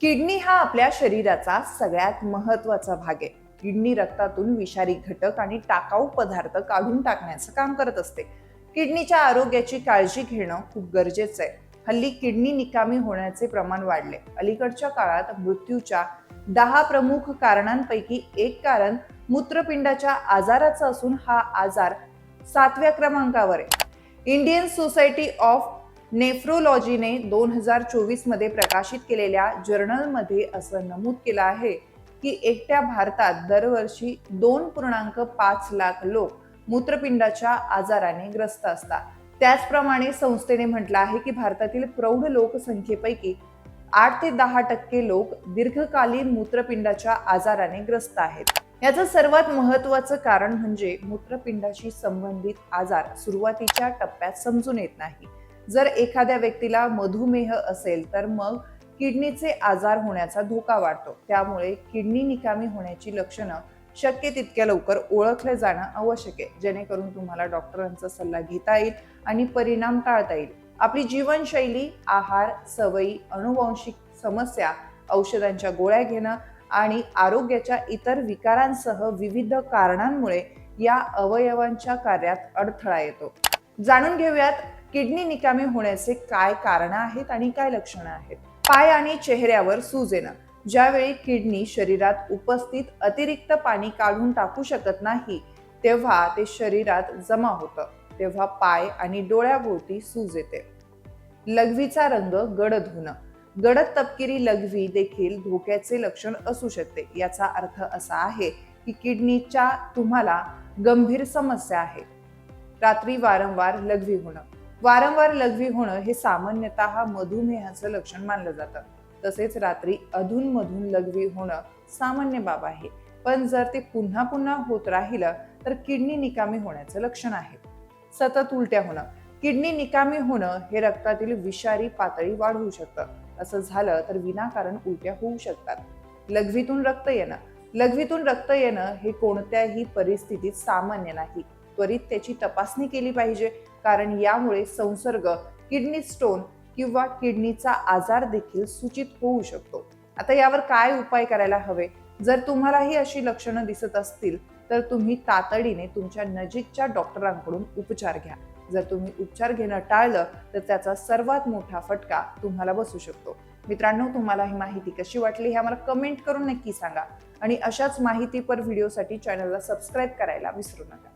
Kidney हा आपल्या शरीराचा सगळ्यात महत्त्वाचा भाग आहे. किडनी रक्तातून विषारी घटक आणि टाकाऊ पदार्थ काढून टाकण्याचं काम करत असते. किडनीच्या आरोग्याची काळजी घेणं खूप गरजेचं आहे. हल्ली किडनी निकामी होण्याचे प्रमाण वाढले. अलीकडच्या काळात मृत्यूच्या दहा प्रमुख कारणांपैकी एक कारण मूत्रपिंडाच्या आजाराचं असून हा आजार सातव्या क्रमांकावर आहे. इंडियन सोसायटी ऑफ नेफ्रोलॉजीने दोन हजार चोवीसमध्ये प्रकाशित केलेल्या जर्नलमध्ये असं नमूद केलं आहे की एकट्या भारतात दरवर्षी दोन पूर्णांक पाच लाख लोक मूत्रपिंडाच्या आजाराने ग्रस्त असतात. त्याचप्रमाणे संस्थेने म्हटलं आहे की भारतातील प्रौढ लोकसंख्येपैकी आठ ते दहा टक्के लोक दीर्घकालीन मूत्रपिंडाच्या आजाराने ग्रस्त आहेत. याचं सर्वात महत्वाचं कारण म्हणजे मूत्रपिंडाशी संबंधित आजार सुरुवातीच्या टप्प्यात समजून येत नाही. जर एखाद्या व्यक्तीला मधुमेह असेल तर मग किडनीचे आजार होण्याचा धोका वाढतो. त्यामुळे किडनी निकामी होण्याची लक्षणं शक्य तितक्या लवकर ओळखलं जाणं आवश्यक आहे. जेणेकरून तुम्हाला डॉक्टरांचा सल्ला घेता येईल आणि परिणाम टाळता येईल. आपली जीवनशैली आहार सवयी अनुवांशिक समस्या औषधांच्या गोळ्या घेणं आणि आरोग्याच्या इतर विकारांसह विविध कारणांमुळे या अवयवांच्या कार्यात अडथळा येतो. जाणून घेऊयात किडनी निकामी होण्याचे काय कारण आहेत आणि काय लक्षणं आहेत? पाय आणि चेहऱ्यावर सूज येणं. ज्यावेळी किडनी शरीरात उपस्थित अतिरिक्त पाणी काढून टाकू शकत नाही तेव्हा ते शरीरात जमा होतं. तेव्हा पाय आणि डोळ्याभोवती सूज येते. लघवीचा रंग गडद होणं गडद तपकिरी लघवी देखील धोक्याचे लक्षण असू शकते. याचा अर्थ असा आहे की किडनीच्या तुम्हाला गंभीर समस्या आहे. रात्री वारंवार लघवी होणं. वारंवार लघवी होणं हे सामान्यतः मधुमेहाचं लक्षण मानलं जातं. तसेच रात्री अधूनमधून लघवी होणं सामान्य बाब आहे. पण जर ते पुन्हा पुन्हा होत राहिलं तर किडनी निकामी होण्याचं लक्षण आहे. सतत उलट्या होणं. किडनी निकामी होणं हे रक्तातील विषारी पातळी वाढवू शकतं. असं झालं तर विनाकारण उलट्या होऊ शकतात. लघवीतून रक्त येणं. लघवीतून रक्त येणं हे कोणत्याही परिस्थितीत सामान्य नाही. त्वरित त्याची तपासणी केली पाहिजे. कारण यामुळे संसर्ग किडनी स्टोन किंवा किडनीचा आजार देखील सूचित होऊ शकतो. आता यावर काय उपाय करायला हवे? जर तुम्हालाही अशी लक्षणं दिसत असतील तर तुम्ही तातडीने तुमच्या नजीकच्या डॉक्टरांकडून उपचार घ्या. जर तुम्ही उपचार घेणं टाळलं तर त्याचा सर्वात मोठा फटका तुम्हाला बसू शकतो. मित्रांनो तुम्हाला ही माहिती कशी वाटली हे आम्हाला कमेंट करून नक्की सांगा. आणि अशाच माहितीपर व्हिडिओसाठी चॅनलला सबस्क्राईब करायला विसरू नका.